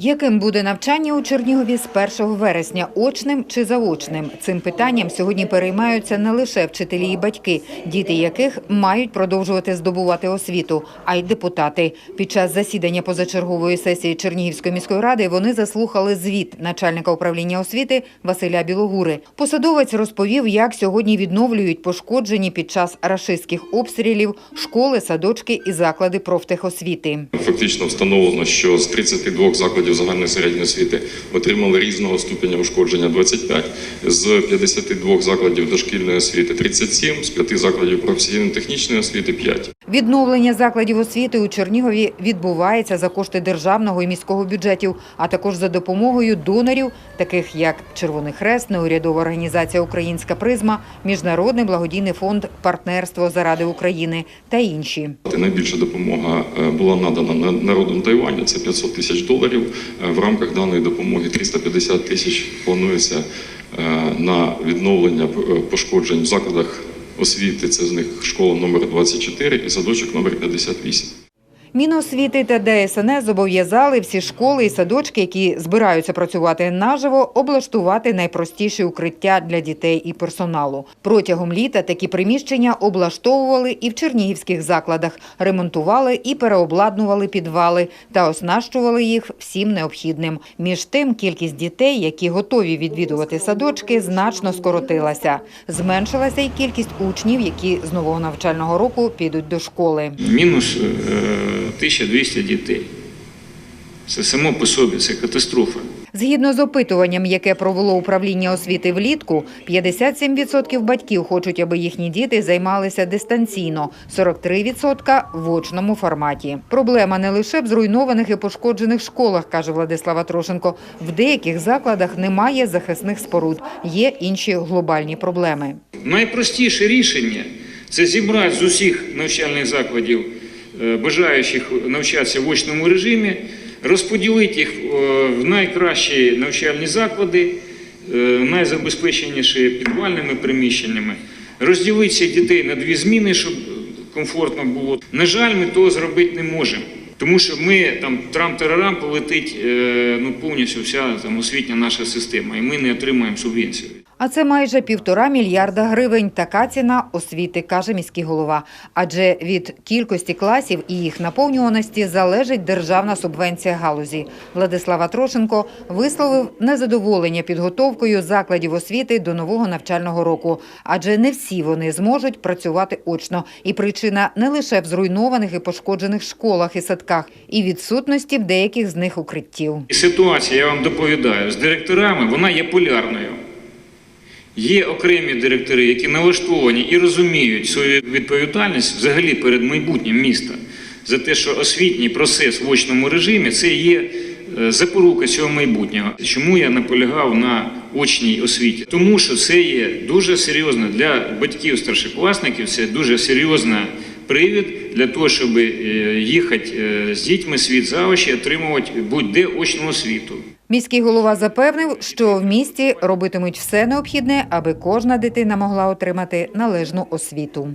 Яким буде навчання у Чернігові з 1 вересня, очним чи заочним? Цим питанням сьогодні переймаються не лише вчителі і батьки, діти яких мають продовжувати здобувати освіту, а й депутати. Під час засідання позачергової сесії Чернігівської міської ради вони заслухали звіт начальника управління освіти Василя Білогури. Посадовець розповів, як сьогодні відновлюють пошкоджені під час рашистських обстрілів школи, садочки і заклади профтехосвіти. Фактично встановлено, що з 32 закладів загальної середньої освіти отримали різного ступеня ушкодження 25, з 52 закладів дошкільної освіти 37, з 5 закладів професійно-технічної освіти 5. Відновлення закладів освіти у Чернігові відбувається за кошти державного і міського бюджетів, а також за допомогою донорів, таких як Червоний Хрест, неурядова організація Українська призма, Міжнародний благодійний фонд Партнерство заради України та інші. Найбільша допомога е, була надана на- народом Тайваню, це 500 тисяч доларів. Е, В рамках даної допомоги 350 тисяч планується е, на відновлення пошкоджень в закладах освіти. Це з них школа номер 24 і садочок номер 58. Міносвіти та ДСНС зобов'язали всі школи і садочки, які збираються працювати наживо, облаштувати найпростіші укриття для дітей і персоналу. Протягом літа такі приміщення облаштовували і в чернігівських закладах, ремонтували і переобладнували підвали та оснащували їх всім необхідним. Між тим, кількість дітей, які готові відвідувати садочки, значно скоротилася. Зменшилася й кількість учнів, які з нового навчального року підуть до школи. мінус е, 1200 дітей. Це само по собі, це катастрофа. Згідно з опитуванням, яке провело управління освіти влітку, 57% батьків хочуть, аби їхні діти займалися дистанційно, 43% – в очному форматі. Проблема не лише в зруйнованих і пошкоджених школах, каже Владислава Трошенко. В деяких закладах немає захисних споруд, є інші глобальні проблеми. Найпростіше рішення це зібрати з усіх навчальних закладів бажаючих навчатися в очному режимі, розподілити їх е, в найкращі навчальні заклади, е, найзабезпеченіші підвальними приміщеннями, розділити цих дітей на дві зміни, щоб комфортно було. На жаль, ми того зробити не можемо. Тому що ми там трам-тарарам полетить е, ну, повністю вся там освітня наша система, і ми не отримаємо субвенцію. А це майже півтора мільярда гривень. Така ціна освіти, каже міський голова. Адже від кількості класів і їх наповнюваності залежить державна субвенція галузі. Владислава Трошенко висловив незадоволення підготовкою закладів освіти до нового навчального року, адже не всі вони зможуть працювати очно. І причина не лише в зруйнованих і пошкоджених школах і садках, і відсутності в деяких з них укриттів. Ситуація, я вам доповідаю, з директорами вона є полярною. Є окремі директори, які налаштовані і розуміють свою відповідальність взагалі перед майбутнім міста за те, що освітній процес в очному режимі це є е, запорука цього майбутнього. Чому я наполягав на очній освіті? Тому що це є дуже серйозно для батьків старшокласників, це дуже серйозна привід для того, щоб е, їхати е, з дітьми світ за очі, отримувати будь-де очну освіту. Міський голова запевнив, що в місті робитимуть все необхідне, аби кожна дитина могла отримати належну освіту.